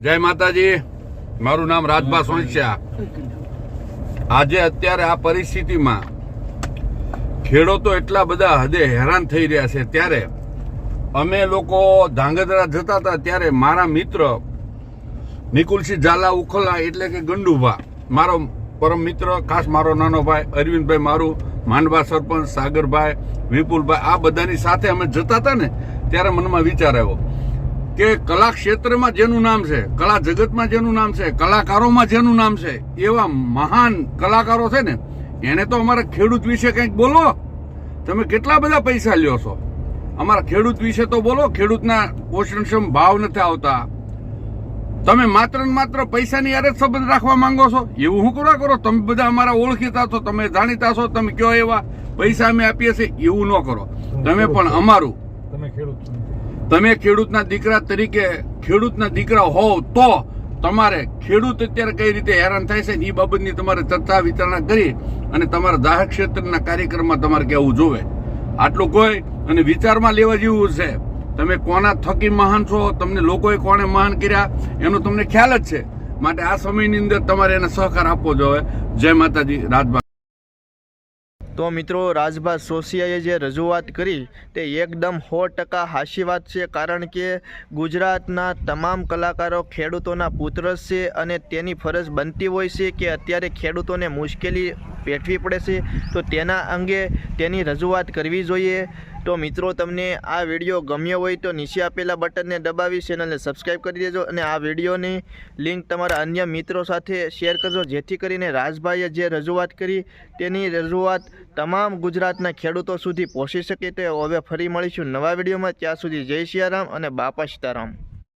જય માતાજી. મારું નામ રાજભા સોનસિયા આજે અત્યારે આ પરિસ્થિતિમાં ખેડૂતો એટલા બધા હદે હેરાન થઈ રહ્યા છે. ત્યારે અમે લોકો ધાંગધ્રા જતા હતા ત્યારે મારા મિત્ર નિકુલસિંહ ઝાલા ઉખલા એટલે કે ગંડુભા, મારો પરમ મિત્ર, ખાસ મારો નાનો ભાઈ, અરવિંદભાઈ મારું, માંડવા સરપંચ, સાગરભાઈ, વિપુલભાઈ, આ બધાની સાથે અમે જતા હતા ને, ત્યારે મનમાં વિચાર આવ્યો કે કલા ક્ષેત્રમાં જેનું નામ છે કલા જગતમાં જેનું નામ છે, કલાકારોમાં જેનું નામ છે, એવા મહાન કલાકારો છે ને, એને તો અમારા ખેડૂત વિશે કંઈક બોલો. તમે કેટલા બધા પૈસા લ્યો છો? અમારા ખેડૂત વિશે તો બોલો, ખેડૂતના પોષણક્ષમ ભાવ નથી આવતા. તમે માત્ર ને માત્ર પૈસાની યારે સંબંધ રાખવા માંગો છો? એવું હું કરવા કરો? તમે બધા અમારા ઓળખીતા છો, તમે જાણીતા છો, તમે કયો એવા પૈસા અમે આપીએ છીએ, એવું ન કરો. તમે પણ અમારું. તમે ખેડૂત તમે ખેડૂતના દીકરા તરીકે ખેડૂતના દીકરા હોવ તો તમારે ખેડૂત અત્યારે કઈ રીતે હેરાન થાય છે એ બાબતની તમારે ચર્ચા વિચારણા કરી અને તમારા જાહેર ક્ષેત્રના કાર્યક્રમમાં તમારે કહેવું જોવે. આટલું કોઈ અને વિચારમાં લેવા જેવું છે. તમે કોના થકી મહાન છો? તમને લોકોએ કોણે મહાન કર્યા? એનો તમને ખ્યાલ જ છે. માટે આ સમયની અંદર તમારે એને સહકાર આપવો જોઈએ. જય માતાજી. રાજભા તો મિત્રો, રાજભા સોસિયાએ જે રજૂઆત કરી તે એકદમ સો ટકા હાશી વાત છે, કારણ કે ગુજરાતના તમામ કલાકારો ખેડૂતોના પુત્ર છે અને તેની ફરજ બનતી હોય છે કે અત્યારે ખેડૂતોને મુશ્કેલી વેઠવી પડે છે. તો તેના અંગે તેની રજૂઆત કરવી જોઈએ. તો મિત્રો, તમને આ વીડિયો ગમ્યો હોય તો નીચે આપેલા બટનને દબાવી ચેનલને સબસ્ક્રાઈબ કરી દેજો અને આ વિડીયોની લિંક તમારા અન્ય મિત્રો સાથે શેર કરજો. જેથી કરીને રાજભાઈએ જે રજૂઆત કરી તેની રજૂઆત તમામ ગુજરાતના ખેડૂતો સુધી પહોંચી શકે તે હવે ફરી મળીશું નવા વિડીયોમાં ત્યાં સુધી જય સિયારામ અને બાપા સીતારામ.